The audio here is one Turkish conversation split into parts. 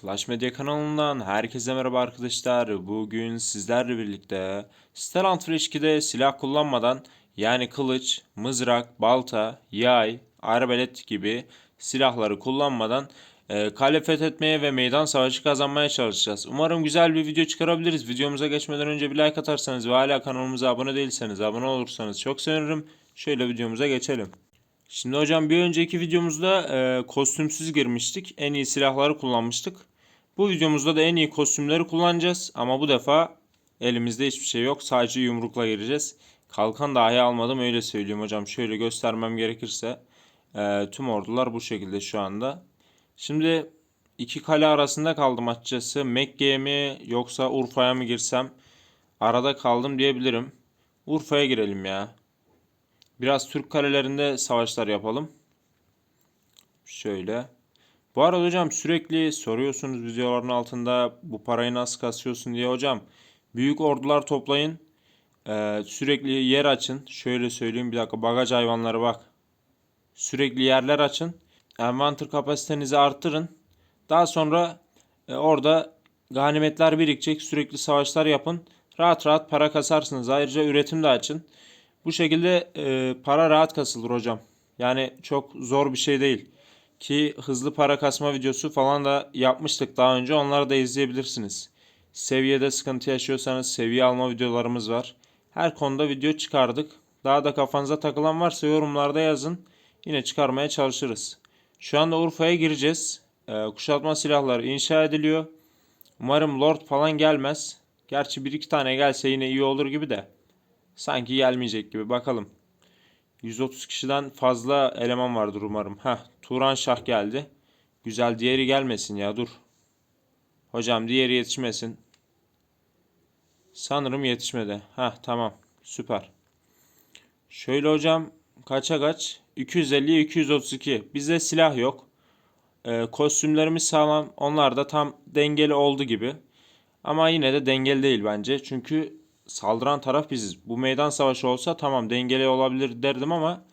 Clash Media kanalından herkese merhaba arkadaşlar. Bugün sizlerle birlikte Stellant Fresh 2'de silah kullanmadan yani kılıç, mızrak, balta, yay, arbalet gibi silahları kullanmadan e, kale fethetmeye ve meydan savaşı kazanmaya çalışacağız. Umarım güzel bir video çıkarabiliriz. Videomuza geçmeden önce bir like atarsanız ve hala kanalımıza abone değilseniz abone olursanız çok sevinirim. Şöyle videomuza geçelim. Şimdi hocam bir önceki videomuzda e, kostümsüz girmiştik. En iyi silahları kullanmıştık. Bu videomuzda da en iyi kostümleri kullanacağız. Ama bu defa elimizde hiçbir şey yok. Sadece yumrukla gireceğiz. Kalkan dahi almadım öyle söyleyeyim hocam. Şöyle göstermem gerekirse. e, tüm ordular bu şekilde şu anda. Şimdi iki kale arasında kaldım açıkçası. Mekke'ye mi yoksa Urfa'ya mı girsem? Arada kaldım diyebilirim. Urfa'ya girelim ya. Biraz Türk kalelerinde savaşlar yapalım. Şöyle. Bu arada hocam sürekli soruyorsunuz videoların altında bu parayı nasıl kasıyorsun diye hocam. Büyük ordular toplayın. Ee, sürekli yer açın. Şöyle söyleyeyim bir dakika bagaj hayvanları bak. Sürekli yerler açın. Envanter kapasitenizi arttırın. Daha sonra e, orada ganimetler birikecek. Sürekli savaşlar yapın. Rahat rahat para kasarsınız. Ayrıca üretim de açın. Bu şekilde e, para rahat kasılır hocam. Yani çok zor bir şey değil. Ki hızlı para kasma videosu falan da yapmıştık daha önce. Onları da izleyebilirsiniz. Seviyede sıkıntı yaşıyorsanız seviye alma videolarımız var. Her konuda video çıkardık. Daha da kafanıza takılan varsa yorumlarda yazın. Yine çıkarmaya çalışırız. Şu anda Urfa'ya gireceğiz. Ee, kuşatma silahları inşa ediliyor. Umarım Lord falan gelmez. Gerçi bir iki tane gelse yine iyi olur gibi de. Sanki gelmeyecek gibi. Bakalım. 130 kişiden fazla eleman vardır umarım. Heh, Turan Şah geldi. Güzel diğeri gelmesin ya dur. Hocam diğeri yetişmesin. Sanırım yetişmedi. Heh tamam süper. Şöyle hocam kaça kaç? 250 232. Bizde silah yok. Ee, kostümlerimiz sağlam. Onlar da tam dengeli oldu gibi. Ama yine de dengeli değil bence. Çünkü saldıran taraf biziz. Bu meydan savaşı olsa tamam dengeli olabilir derdim ama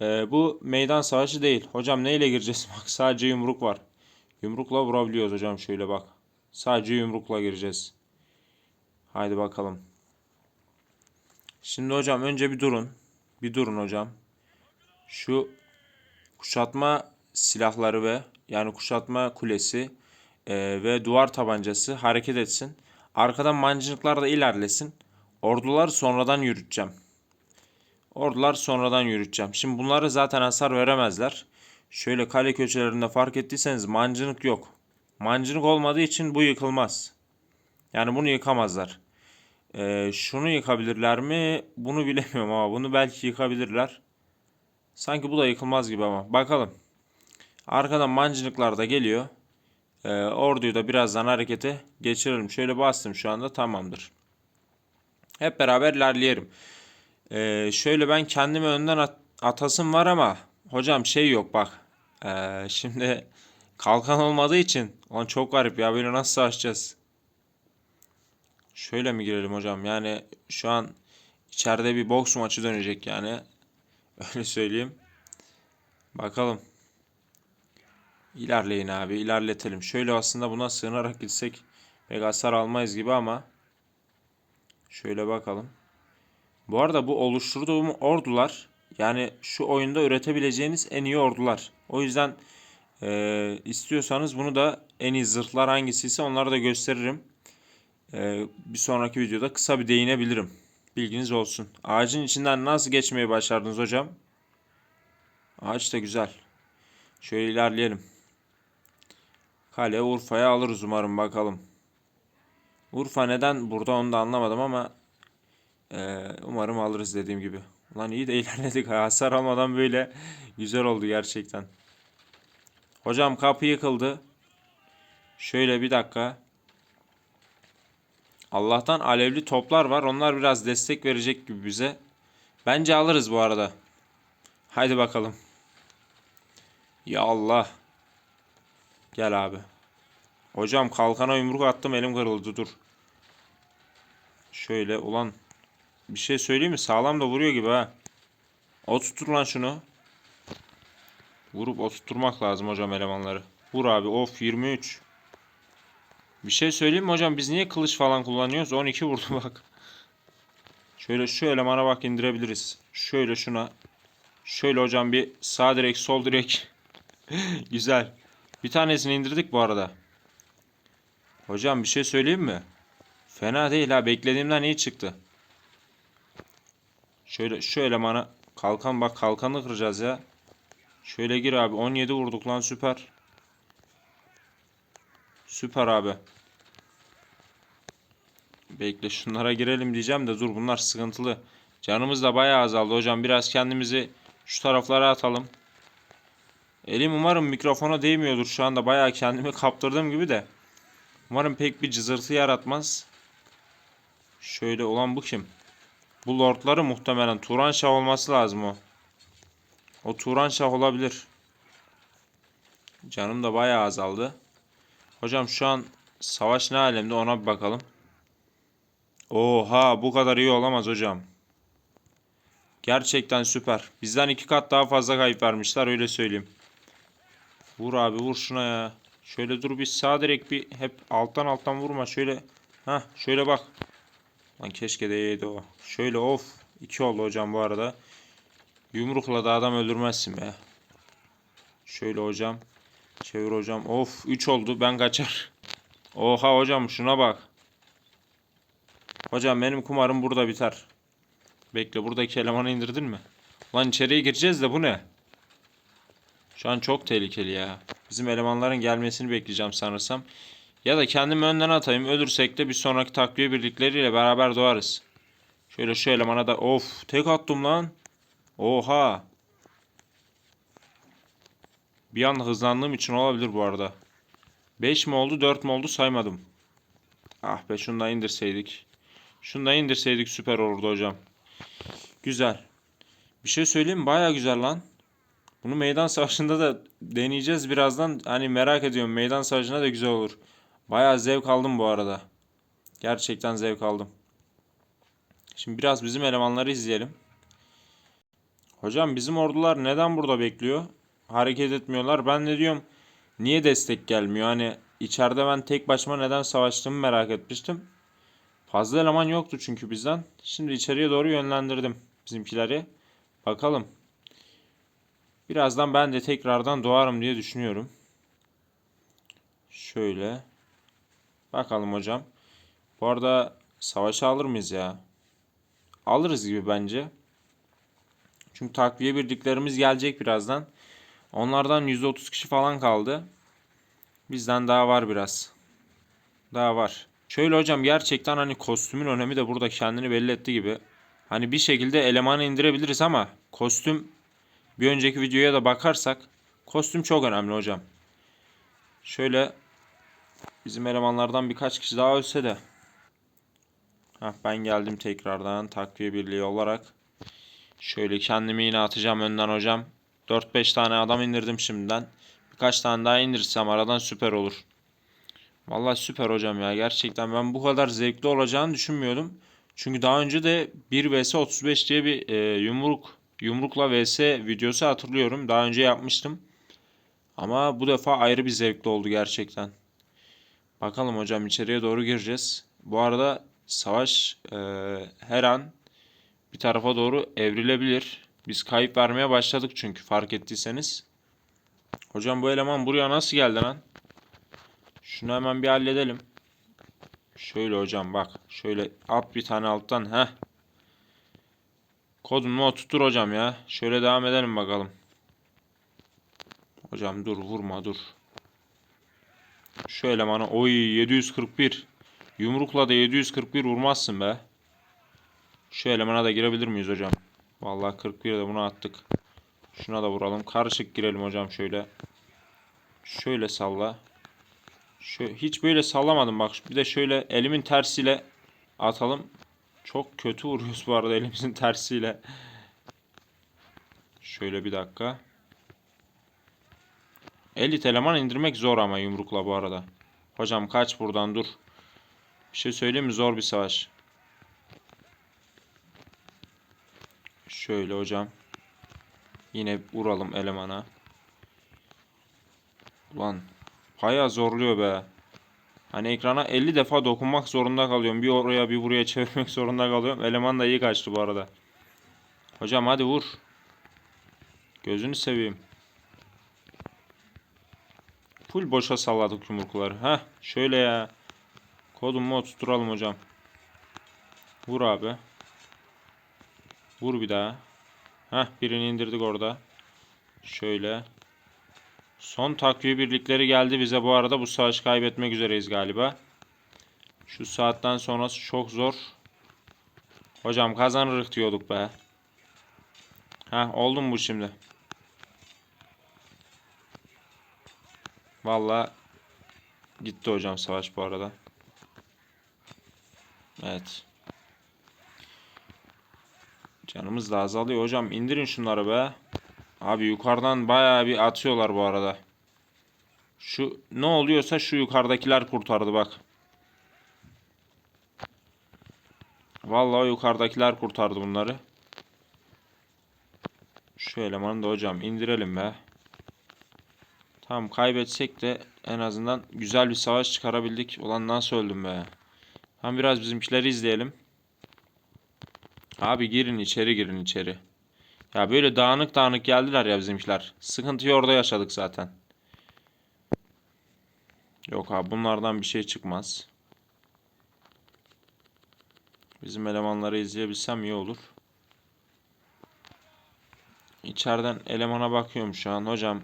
e, bu meydan savaşı değil. Hocam neyle gireceğiz? Bak sadece yumruk var. Yumrukla vurabiliyoruz hocam şöyle bak. Sadece yumrukla gireceğiz. Haydi bakalım. Şimdi hocam önce bir durun. Bir durun hocam. Şu kuşatma silahları ve yani kuşatma kulesi e, ve duvar tabancası hareket etsin. Arkadan mancınıklar da ilerlesin. Ordular sonradan yürüteceğim. Ordular sonradan yürüteceğim. Şimdi bunları zaten hasar veremezler. Şöyle kale köşelerinde fark ettiyseniz mancınık yok. Mancınık olmadığı için bu yıkılmaz. Yani bunu yıkamazlar. Ee, şunu yıkabilirler mi? Bunu bilemiyorum ama bunu belki yıkabilirler. Sanki bu da yıkılmaz gibi ama. Bakalım. Arkadan mancınıklar da geliyor. Ee, orduyu da birazdan harekete geçirelim. Şöyle bastım şu anda tamamdır. Hep beraber ilerleyelim. Ee, şöyle ben kendimi önden at- atasım var ama hocam şey yok bak. Ee, şimdi kalkan olmadığı için lan çok garip ya böyle nasıl savaşacağız? Şöyle mi girelim hocam? Yani şu an içeride bir boks maçı dönecek yani. Öyle söyleyeyim. Bakalım. İlerleyin abi, ilerletelim. Şöyle aslında buna sığınarak gitsek pek hasar almayız gibi ama şöyle bakalım. Bu arada bu oluşturduğum ordular yani şu oyunda üretebileceğiniz en iyi ordular. O yüzden e, istiyorsanız bunu da en iyi zırhlar hangisiyse onları da gösteririm. E, bir sonraki videoda kısa bir değinebilirim. Bilginiz olsun. Ağacın içinden nasıl geçmeyi başardınız hocam? Ağaç da güzel. Şöyle ilerleyelim. Kale Urfa'ya alırız umarım bakalım. Urfa neden burada onu da anlamadım ama e, umarım alırız dediğim gibi. Ulan iyi de ilerledik. ha. Hasar almadan böyle güzel oldu gerçekten. Hocam kapı yıkıldı. Şöyle bir dakika. Allah'tan alevli toplar var. Onlar biraz destek verecek gibi bize. Bence alırız bu arada. Haydi bakalım. Ya Allah. Gel abi. Hocam kalkana yumruk attım elim kırıldı dur. Şöyle ulan bir şey söyleyeyim mi? Sağlam da vuruyor gibi ha. Oturtur lan şunu. Vurup oturtturmak lazım hocam elemanları. Vur abi of 23. Bir şey söyleyeyim mi hocam? Biz niye kılıç falan kullanıyoruz? 12 vurdu bak. Şöyle şu elemana bak indirebiliriz. Şöyle şuna. Şöyle hocam bir sağ direk sol direk. Güzel. Bir tanesini indirdik bu arada. Hocam bir şey söyleyeyim mi? Fena değil ha. Beklediğimden iyi çıktı. Şöyle şu elemana kalkan bak kalkanı kıracağız ya. Şöyle gir abi. 17 vurduk lan süper. Süper abi. Bekle şunlara girelim diyeceğim de dur bunlar sıkıntılı. Canımız da bayağı azaldı hocam. Biraz kendimizi şu taraflara atalım. Elim umarım mikrofona değmiyordur şu anda. Bayağı kendimi kaptırdığım gibi de. Umarım pek bir cızırtı yaratmaz. Şöyle olan bu kim? Bu lordları muhtemelen Turan Şah olması lazım o. O Turan Şah olabilir. Canım da bayağı azaldı. Hocam şu an savaş ne alemde ona bir bakalım. Oha bu kadar iyi olamaz hocam. Gerçekten süper. Bizden iki kat daha fazla kayıp vermişler öyle söyleyeyim. Vur abi vur şuna ya. Şöyle dur bir sağ direkt bir hep alttan alttan vurma şöyle. Ha şöyle bak. Lan keşke değeydi o. Şöyle of. iki oldu hocam bu arada. Yumrukla da adam öldürmezsin be. Şöyle hocam. Çevir hocam. Of 3 oldu ben kaçar. Oha hocam şuna bak. Hocam benim kumarım burada biter. Bekle buradaki elemanı indirdin mi? Lan içeriye gireceğiz de bu ne? Şu an çok tehlikeli ya. Bizim elemanların gelmesini bekleyeceğim sanırsam. Ya da kendimi önden atayım. Ölürsek de bir sonraki takviye birlikleriyle beraber doğarız. Şöyle şu elemana da of tek attım lan. Oha. Bir anda hızlandığım için olabilir bu arada. 5 mi oldu 4 mü oldu saymadım. Ah be şunu da indirseydik. Şunu da indirseydik süper olurdu hocam. Güzel. Bir şey söyleyeyim mi? Baya güzel lan. Bunu meydan savaşında da deneyeceğiz birazdan. Hani merak ediyorum meydan savaşında da güzel olur. Baya zevk aldım bu arada. Gerçekten zevk aldım. Şimdi biraz bizim elemanları izleyelim. Hocam bizim ordular neden burada bekliyor? Hareket etmiyorlar. Ben de diyorum niye destek gelmiyor? Hani içeride ben tek başıma neden savaştığımı merak etmiştim. Fazla eleman yoktu çünkü bizden. Şimdi içeriye doğru yönlendirdim bizimkileri. Bakalım. Birazdan ben de tekrardan doğarım diye düşünüyorum. Şöyle. Bakalım hocam. Bu arada savaşa alır mıyız ya? Alırız gibi bence. Çünkü takviye birliklerimiz gelecek birazdan. Onlardan %30 kişi falan kaldı. Bizden daha var biraz. Daha var. Şöyle hocam gerçekten hani kostümün önemi de burada kendini belli etti gibi. Hani bir şekilde elemanı indirebiliriz ama kostüm bir önceki videoya da bakarsak kostüm çok önemli hocam. Şöyle bizim elemanlardan birkaç kişi daha ölse de. Heh, ben geldim tekrardan takviye birliği olarak. Şöyle kendimi yine atacağım önden hocam. 4-5 tane adam indirdim şimdiden. Birkaç tane daha indirsem aradan süper olur. Vallahi süper hocam ya. Gerçekten ben bu kadar zevkli olacağını düşünmüyordum. Çünkü daha önce de 1 vs 35 diye bir e, yumruk yumrukla vs videosu hatırlıyorum. Daha önce yapmıştım. Ama bu defa ayrı bir zevkli oldu gerçekten. Bakalım hocam içeriye doğru gireceğiz. Bu arada savaş e, her an bir tarafa doğru evrilebilir. Biz kayıp vermeye başladık çünkü fark ettiyseniz. Hocam bu eleman buraya nasıl geldi lan? Şunu hemen bir halledelim. Şöyle hocam bak. Şöyle at bir tane alttan. Heh. Kodumu oturtur hocam ya. Şöyle devam edelim bakalım. Hocam dur vurma dur. Şu elemana oy 741. Yumrukla da 741 vurmazsın be. Şu elemana da girebilir miyiz hocam? Vallahi 41 de bunu attık. Şuna da vuralım. Karışık girelim hocam şöyle. Şöyle salla. Şöyle, hiç böyle sallamadım bak. Bir de şöyle elimin tersiyle atalım. Çok kötü vuruyoruz bu arada elimizin tersiyle. Şöyle bir dakika. Elit eleman indirmek zor ama yumrukla bu arada. Hocam kaç buradan dur. Bir şey söyleyeyim mi? Zor bir savaş. Şöyle hocam. Yine vuralım elemana. Ulan Bayağı zorluyor be. Hani ekrana 50 defa dokunmak zorunda kalıyorum. Bir oraya bir buraya çevirmek zorunda kalıyorum. Eleman da iyi kaçtı bu arada. Hocam hadi vur. Gözünü seveyim. Full boşa salladık yumrukları. Heh şöyle ya. Kodumu oturtalım hocam. Vur abi. Vur bir daha. Heh birini indirdik orada. Şöyle. Son takviye birlikleri geldi bize bu arada. Bu savaşı kaybetmek üzereyiz galiba. Şu saatten sonrası çok zor. Hocam kazanırız diyorduk be. Heh oldu mu bu şimdi? Vallahi gitti hocam savaş bu arada. Evet. Canımız da azalıyor hocam. İndirin şunları be. Abi yukarıdan bayağı bir atıyorlar bu arada. Şu ne oluyorsa şu yukarıdakiler kurtardı bak. Vallahi yukarıdakiler kurtardı bunları. Şu elemanı da hocam indirelim be. Tamam kaybetsek de en azından güzel bir savaş çıkarabildik. Ulan nasıl öldüm be. Tam biraz bizimkileri izleyelim. Abi girin içeri girin içeri. Ya böyle dağınık dağınık geldiler ya bizimkiler. Sıkıntıyı orada yaşadık zaten. Yok abi bunlardan bir şey çıkmaz. Bizim elemanları izleyebilsem iyi olur. İçeriden elemana bakıyorum şu an hocam.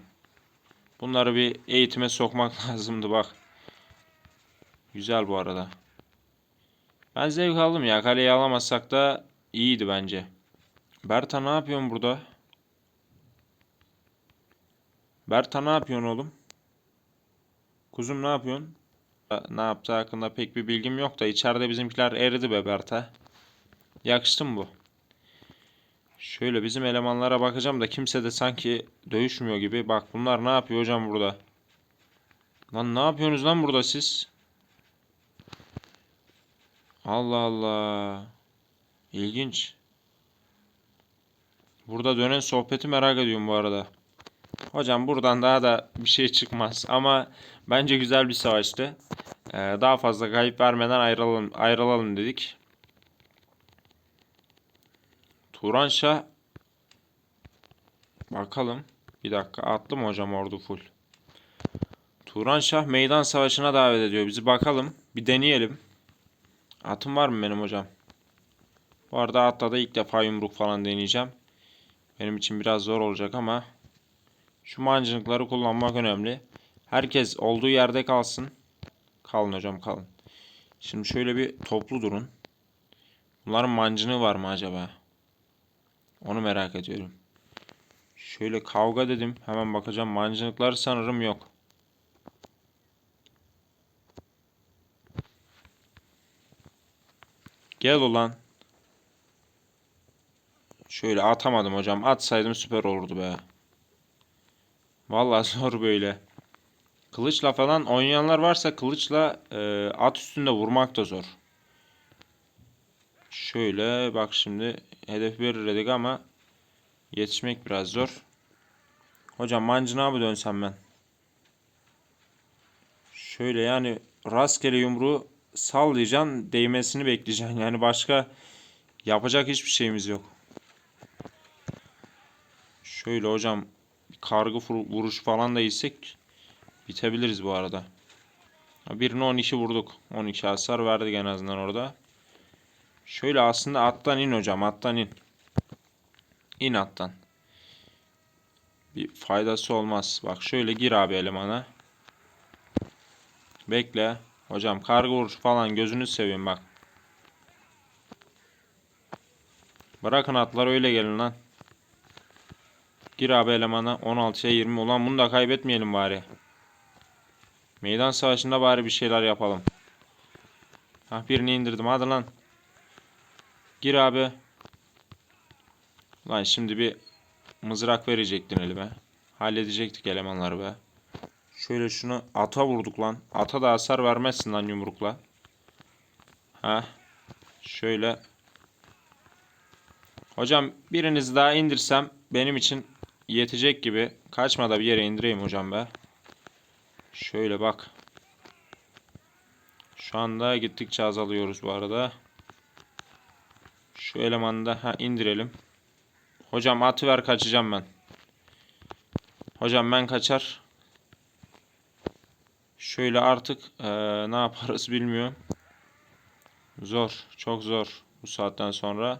Bunları bir eğitime sokmak lazımdı bak. Güzel bu arada. Ben zevk aldım ya. Kaleyi alamazsak da iyiydi bence. Berta ne yapıyorsun burada? Berta ne yapıyorsun oğlum? Kuzum ne yapıyorsun? Ne yaptığı hakkında pek bir bilgim yok da içeride bizimkiler eridi be Berta. Yakıştı mı bu? Şöyle bizim elemanlara bakacağım da kimse de sanki dövüşmüyor gibi. Bak bunlar ne yapıyor hocam burada? Lan ne yapıyorsunuz lan burada siz? Allah Allah. İlginç. Burada dönen sohbeti merak ediyorum bu arada. Hocam buradan daha da bir şey çıkmaz ama bence güzel bir savaştı. Ee, daha fazla kayıp vermeden ayrılalım, ayrılalım dedik. Turan Şah Bakalım. Bir dakika attı mı hocam ordu full? Turan Şah meydan savaşına davet ediyor bizi. Bakalım. Bir deneyelim. Atım var mı benim hocam? Bu arada atta da ilk defa yumruk falan deneyeceğim. Benim için biraz zor olacak ama şu mancınıkları kullanmak önemli. Herkes olduğu yerde kalsın. Kalın hocam kalın. Şimdi şöyle bir toplu durun. Bunların mancınığı var mı acaba? Onu merak ediyorum. Şöyle kavga dedim. Hemen bakacağım. Mancınıkları sanırım yok. Gel ulan. Şöyle atamadım hocam. Atsaydım süper olurdu be. Vallahi zor böyle. Kılıçla falan oynayanlar varsa kılıçla e, at üstünde vurmak da zor. Şöyle bak şimdi hedef belirledik ama yetişmek biraz zor. Hocam mancına mı dönsem ben? Şöyle yani rastgele yumruğu sallayacaksın değmesini bekleyeceksin. Yani başka yapacak hiçbir şeyimiz yok. Şöyle hocam kargı vuruş falan da yesek bitebiliriz bu arada. Birini 12 vurduk. 12 hasar verdik en azından orada. Şöyle aslında attan in hocam attan in. İn attan. Bir faydası olmaz. Bak şöyle gir abi elemana. Bekle. Hocam kargı vuruş falan gözünü seveyim bak. Bırakın atlar öyle gelin lan. Gir abi elemana 16'ya 20. Ulan bunu da kaybetmeyelim bari. Meydan savaşında bari bir şeyler yapalım. Hah birini indirdim hadi lan. Gir abi. Lan şimdi bir mızrak verecektin elime. Halledecektik elemanları be. Şöyle şunu ata vurduk lan. Ata da hasar vermezsin lan yumrukla. Ha. Şöyle. Hocam birinizi daha indirsem benim için yetecek gibi. Kaçma da bir yere indireyim hocam be. Şöyle bak. Şu anda gittikçe azalıyoruz bu arada. Şu elemanı da ha, indirelim. Hocam atı ver kaçacağım ben. Hocam ben kaçar. Şöyle artık eee, ne yaparız bilmiyorum. Zor. Çok zor bu saatten sonra.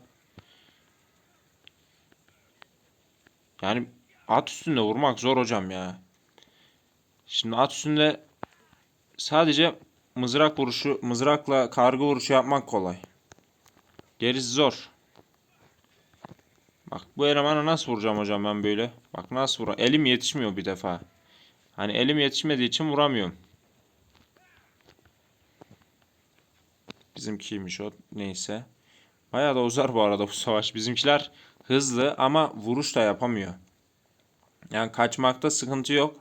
Yani at üstünde vurmak zor hocam ya. Şimdi at üstünde sadece mızrak vuruşu, mızrakla kargı vuruşu yapmak kolay. Gerisi zor. Bak bu elemana nasıl vuracağım hocam ben böyle? Bak nasıl vuracağım? Elim yetişmiyor bir defa. Hani elim yetişmediği için vuramıyorum. Bizimkiymiş o. Neyse. Bayağı da uzar bu arada bu savaş. Bizimkiler hızlı ama vuruş da yapamıyor. Yani kaçmakta sıkıntı yok.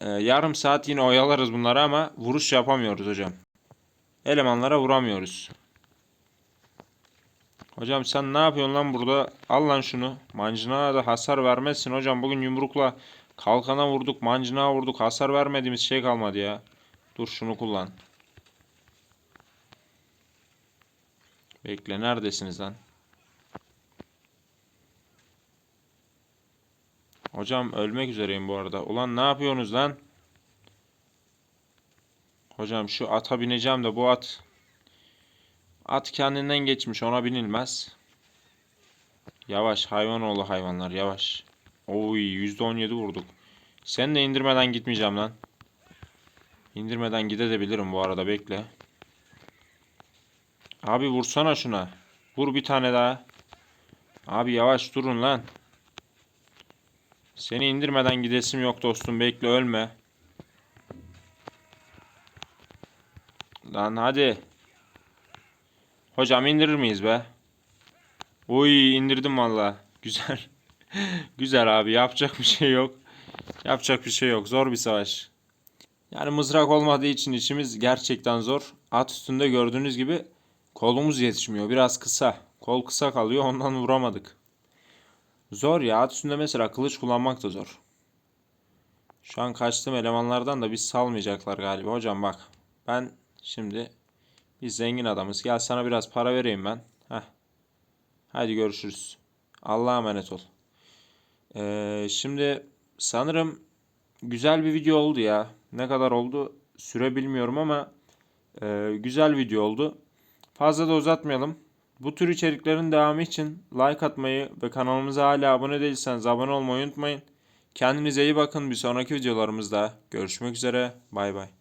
Ee, yarım saat yine oyalarız bunları ama vuruş yapamıyoruz hocam. Elemanlara vuramıyoruz. Hocam sen ne yapıyorsun lan burada? Al lan şunu. Mancına da hasar vermezsin hocam. Bugün yumrukla kalkana vurduk, mancına vurduk. Hasar vermediğimiz şey kalmadı ya. Dur şunu kullan. Bekle neredesiniz lan? Hocam ölmek üzereyim bu arada. Ulan ne yapıyorsunuz lan? Hocam şu ata bineceğim de bu at at kendinden geçmiş ona binilmez. Yavaş hayvanoğlu hayvanlar yavaş. Oy %17 vurduk. Sen de indirmeden gitmeyeceğim lan. İndirmeden gidebilirim bu arada bekle. Abi vursana şuna. Vur bir tane daha. Abi yavaş durun lan. Seni indirmeden gidesim yok dostum. Bekle ölme. Lan hadi. Hocam indirir miyiz be? Uy indirdim valla. Güzel. Güzel abi yapacak bir şey yok. Yapacak bir şey yok. Zor bir savaş. Yani mızrak olmadığı için içimiz gerçekten zor. At üstünde gördüğünüz gibi kolumuz yetişmiyor. Biraz kısa. Kol kısa kalıyor ondan vuramadık. Zor ya. At üstünde mesela kılıç kullanmak da zor. Şu an kaçtığım elemanlardan da biz salmayacaklar galiba. Hocam bak. Ben şimdi biz zengin adamız. Gel sana biraz para vereyim ben. Heh. Hadi görüşürüz. Allah'a emanet ol. Ee, şimdi sanırım güzel bir video oldu ya. Ne kadar oldu süre bilmiyorum ama e, güzel video oldu. Fazla da uzatmayalım. Bu tür içeriklerin devamı için like atmayı ve kanalımıza hala abone değilseniz abone olmayı unutmayın. Kendinize iyi bakın. Bir sonraki videolarımızda görüşmek üzere. Bay bay.